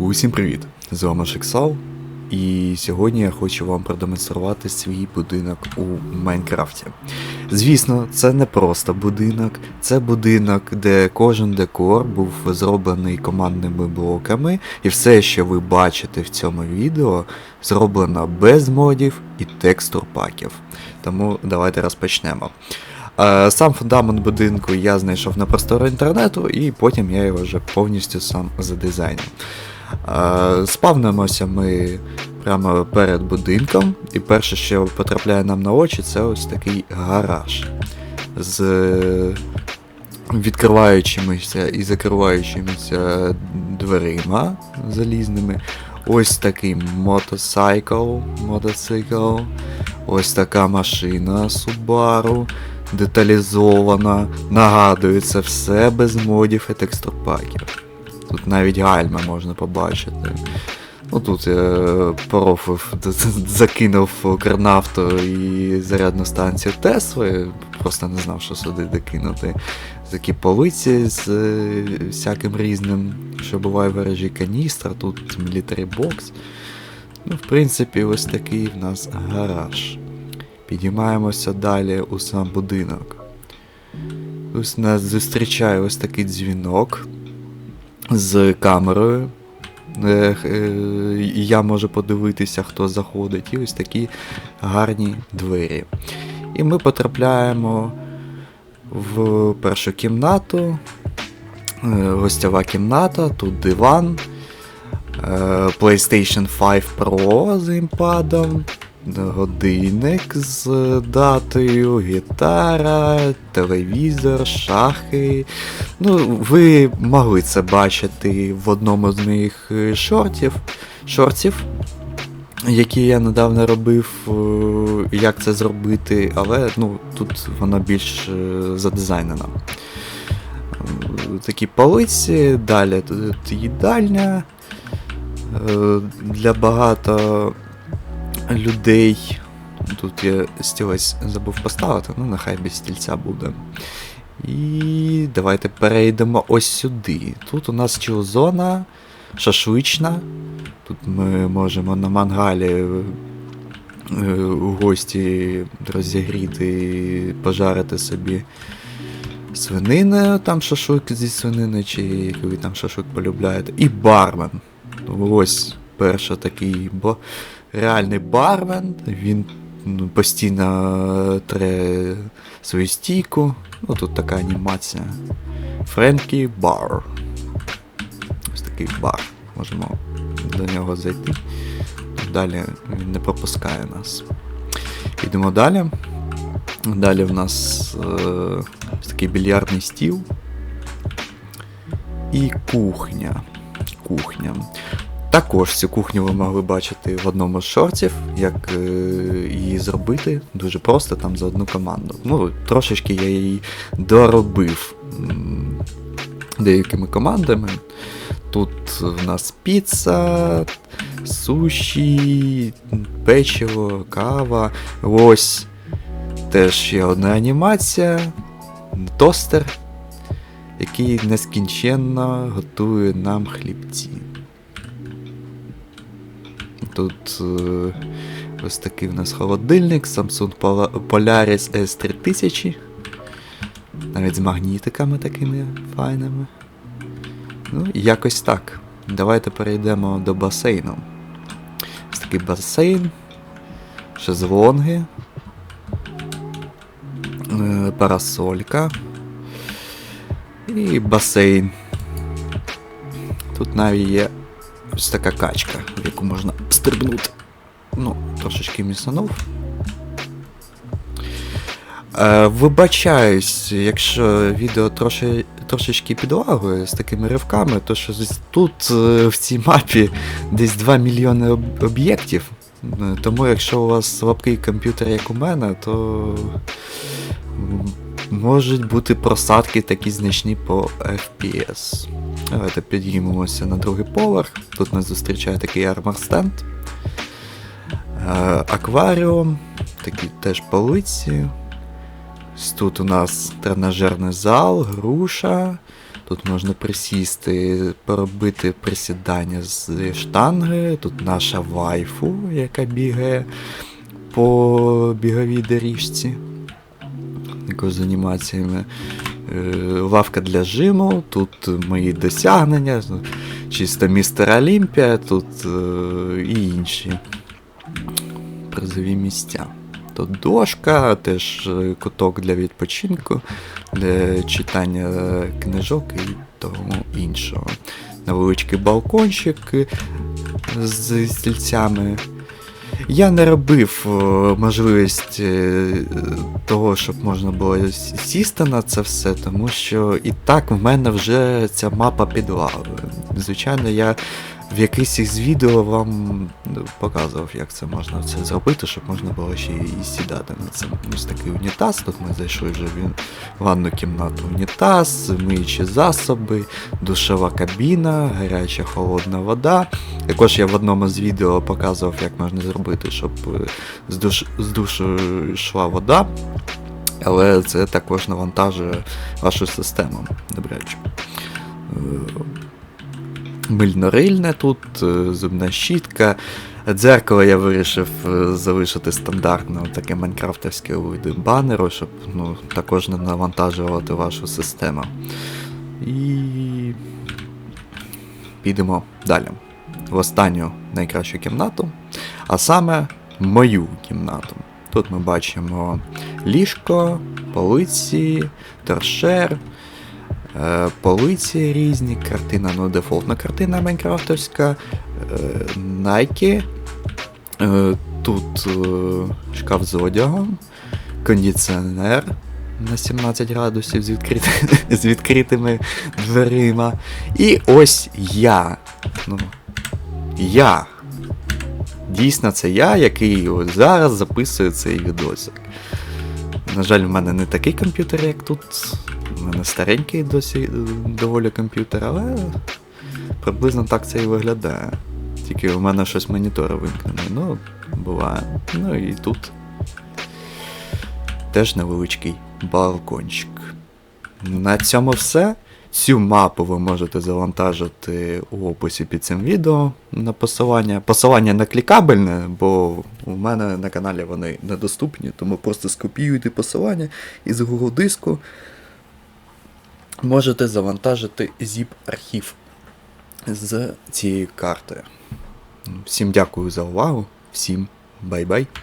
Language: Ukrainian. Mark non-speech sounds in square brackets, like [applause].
Усім привіт! З вами Шексал, і сьогодні я хочу вам продемонструвати свій будинок у Майнкрафті. Звісно, це не просто будинок, це будинок, де кожен декор був зроблений командними блоками, і все, що ви бачите в цьому відео, зроблено без модів і текстур паків. Тому давайте розпочнемо. Е, Сам фундамент будинку я знайшов на просторі інтернету, і потім я його вже повністю сам задизайнив. Спавнимося ми прямо перед будинком, і перше, що потрапляє нам на очі, це ось такий гараж з відкриваючимися і закриваючимися дверима залізними. Ось такий мотоцикл, мотоцикл, ось така машина Subaru, деталізована. Нагадую, це все без модів і текстурпаків. Тут навіть гальма можна побачити. Ну тут я порофив, [laughs] закинув Кернафту і зарядну станцію Тесли, просто не знав, що сюди докинути. Такі полиці з е, всяким різним, що буває в гаражі каністра, тут мілітарі бокс. Ну, в принципі, ось такий в нас гараж. Підіймаємося далі у сам будинок. Ось нас зустрічає ось такий дзвінок з камерою. Е, е, я можу подивитися, хто заходить, і ось такі гарні двері. І ми потрапляємо в першу кімнату. Е, Гостьова кімната, тут диван, PlayStation 5 Pro з імпадом, годинник з датою, гітара, телевізор, шахи. Ну, ви могли це бачити в одному з моїх е, шортів, шортів, які я недавно робив, е, як це зробити, але ну, тут вона більш е, задизайнена. Такі полиці, далі тут їдальня. Для багато людей. Тут я стілець забув поставити, ну нехай без стільця буде. І давайте перейдемо ось сюди. Тут у нас чилзона, шашлична. Тут ми можемо на мангалі е, у гості розігріти, пожарити собі свинини, там шашлик зі свинини, чи який там шашлик полюбляєте. І бармен. Ось перший такий бо реальний бармен. Він ну, постійно тре свою стійку. Ну тут така анімація. Френкі бар. Ось такий бар. Можемо до нього зайти. Далі він не пропускає нас. Йдемо далі. Далі в нас е, такий більярдний стіл. І кухня. Кухня. Також цю кухню ви могли бачити в одному з шортів, як е, її зробити. Дуже просто там за одну команду. Ну, трошечки я її доробив деякими командами. Тут в нас піца, суші, печиво, кава. Ось теж ще одна анімація, тостер, який нескінченно готує нам хлібці. Тут е, ось такий в нас холодильник, Samsung Polaris S3000. Навіть з магнітиками такими файними. Ну, якось так. Давайте перейдемо до басейну. Ось такий басейн, шезлонги, е, парасолька і басейн. Тут навіть є ось така качка, в яку можна стрибнути. Ну, трошечки місанув. Е, вибачаюсь, якщо відео троши, трошечки підлагує з такими ривками, то що тут е, в цій мапі десь 2 мільйони об'єктів. Е, Тому якщо у вас слабкий комп'ютер, як у мене, то можуть бути просадки такі значні по FPS. Давайте підіймемося на другий поверх. Тут нас зустрічає такий арморстенд. Е, акваріум, такі теж полиці. Тут у нас тренажерний зал, груша. Тут можна присісти, поробити присідання з штанги. Тут наша вайфу, яка бігає по біговій доріжці. Якось з. Е, Лавка для жиму, тут мої досягнення, чисто містер Олімпія, тут е, і інші призові місця. Тут дошка, теж е, куток для відпочинку, для читання книжок і тому іншого. Невеличкий балкончик з стільцями. Я не робив е, можливість е, того, щоб можна було сісти на це все, тому що і так в мене вже ця мапа підвалує. Звичайно, я в якийсь із відео вам ну, показував, як це можна це зробити, щоб можна було ще і сідати на це. Ось такий унітаз. Тут ми зайшли вже в ванну кімнату унітаз, миючі засоби, душова кабіна, гаряча холодна вода. Також я в одному з відео показував, як можна зробити, щоб е, з, душ, з душу йшла вода. Але це також навантажує вашу систему добряче. Мильнорильне тут, е, зубна щітка. Дзеркало я вирішив е, залишити стандартно таке майнкрафтерське види банеру, щоб ну, також не навантажувати вашу систему. І підемо далі. В останню найкращу кімнату, а саме мою кімнату. Тут ми бачимо ліжко, полиці, торшер, полиці різні, картина, ну, дефолтна картина майнкрафтерська, е, Nike. Е, Тут е, шкаф з одягом, кондиціонер на 17 градусів з, відкрити, [laughs] з відкритими дверима. І ось я. Ну, я. Дійсно, це я, який зараз записую цей відосик. На жаль, в мене не такий комп'ютер, як тут. У мене старенький досі е, доволі комп'ютер, але приблизно так це і виглядає. Тільки у мене щось монітор вимкнений. Ну, буває. Ну і тут теж невеличкий балкончик. На цьому все. Цю мапу ви можете завантажити у описі під цим відео на посилання. Посилання не клікабельне, бо у мене на каналі вони недоступні, тому просто скопіюйте посилання із Google диску. Можете завантажити zip-архів з цієї карти. Всім дякую за увагу, всім бай-бай.